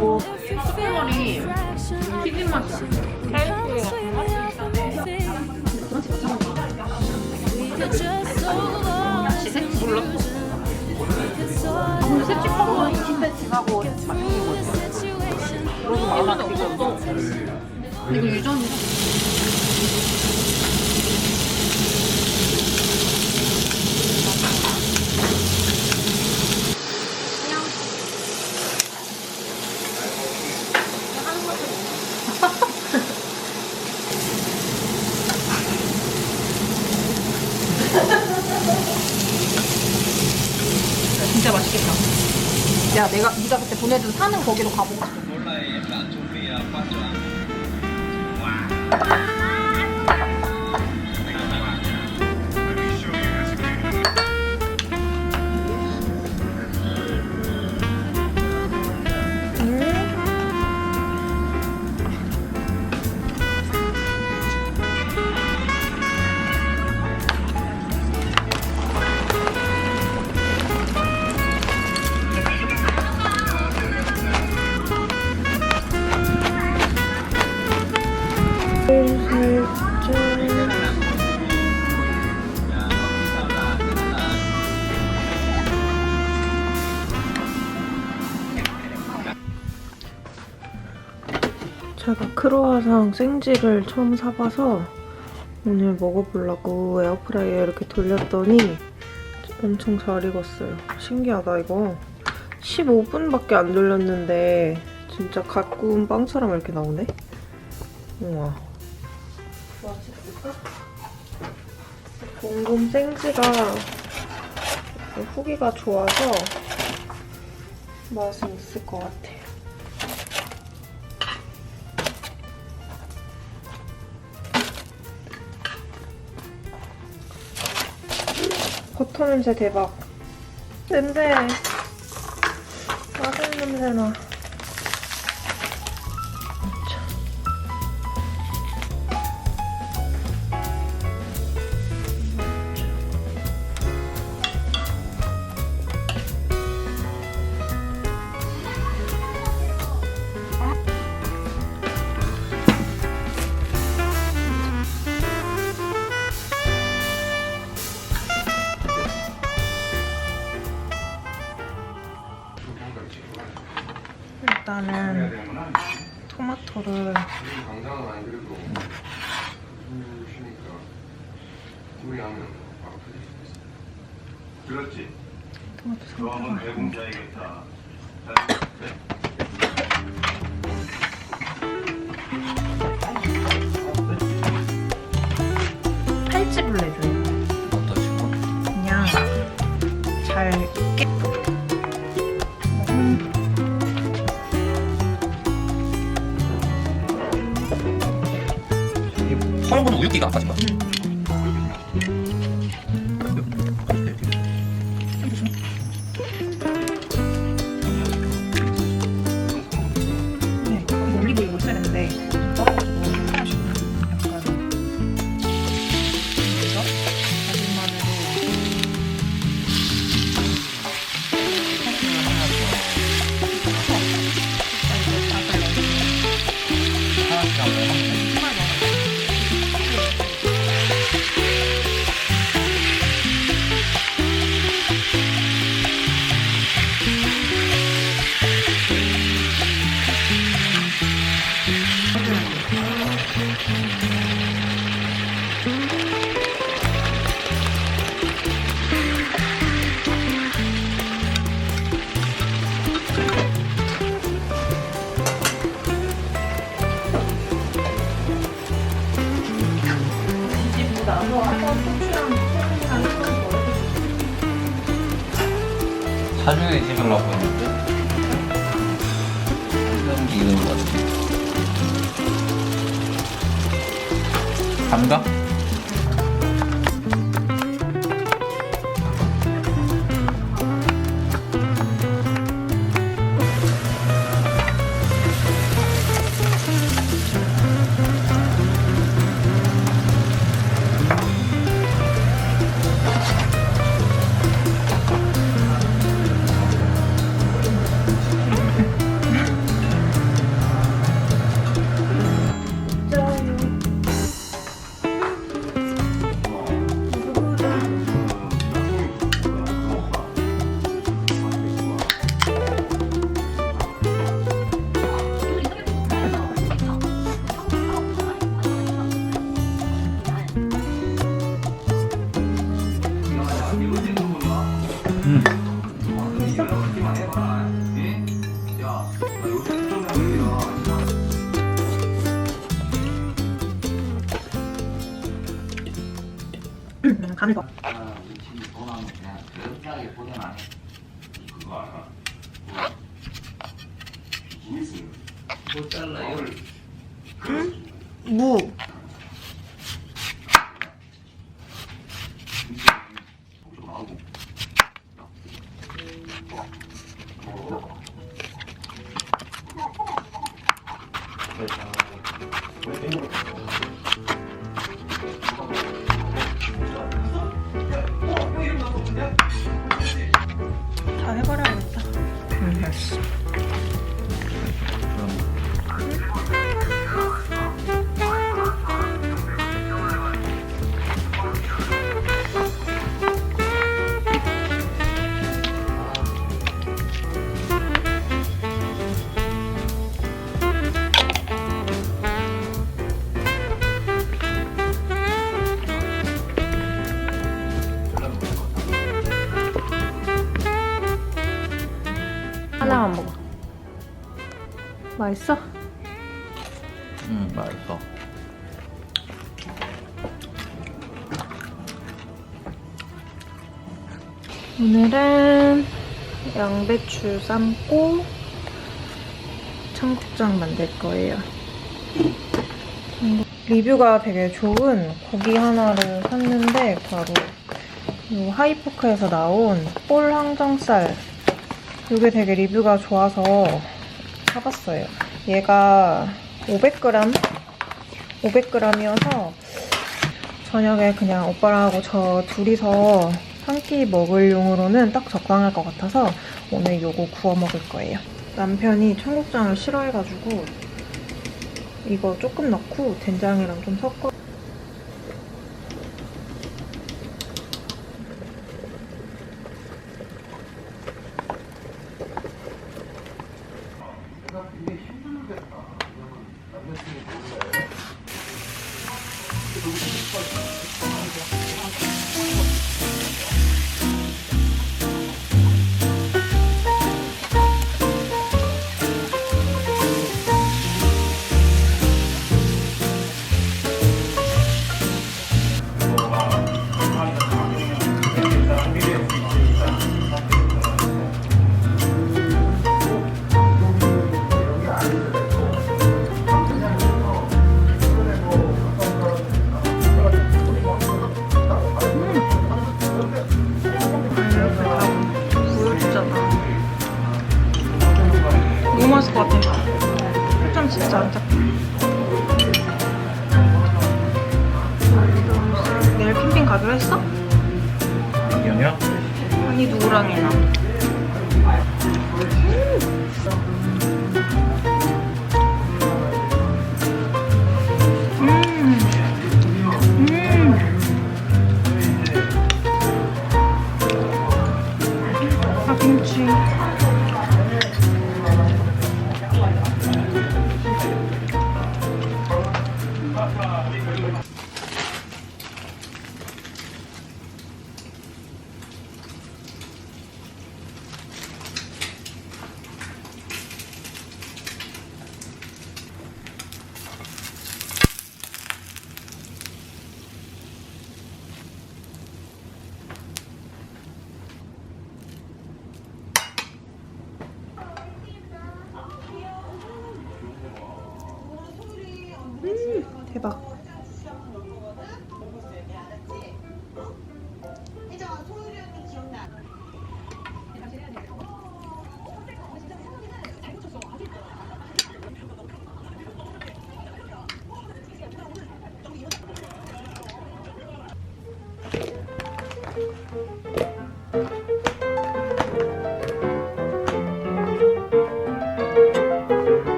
오, 스페머리 튀김 맛이야. 지색? 몰라. 근데 색칠하고 20cm하고 맛있는 거 있어. 그러고 말라 지금. 이거 유전이야. 진짜 맛있겠다. 야, 내가 네가 그때 보내준 사는 거기로 가보고 싶어. 제가 크로아상 생지를 처음 사봐서 오늘 먹어보려고 에어프라이어 이렇게 돌렸더니 엄청 잘 익었어요. 신기하다 이거. 15분밖에 안 돌렸는데 진짜 갓 구운 빵처럼 이렇게 나오네. 우와. 맛있을까? 공곰 생지가 후기가 좋아서 맛은 있을 것 같아. 버터 냄새 대박. 냄새. 맛있는 냄새나. 일단은 토마토를. 그렇지. 토마토 상태가. 팔집을 내줘요. 어떤 식으로? 그냥 잘 우유기가 빠진 거야? 사중에 집으려고 했는데 생기 이런 거 같아. 감가? 뭐 잘라요? 무. 맛있어? 응 맛있어 오늘은 양배추 삶고 청국장 만들 거예요. 리뷰가 되게 좋은 고기 하나를 샀는데 바로 이 하이포크에서 나온 볼 항정살 이게 되게 리뷰가 좋아서 사봤어요. 얘가 500g? 500g이어서 저녁에 그냥 오빠랑하고 저 둘이서 한 끼 먹을 용으로는 딱 적당할 것 같아서 오늘 요거 구워 먹을 거예요. 남편이 청국장을 싫어해가지고 이거 조금 넣고 된장이랑 좀 섞어 Papa. 막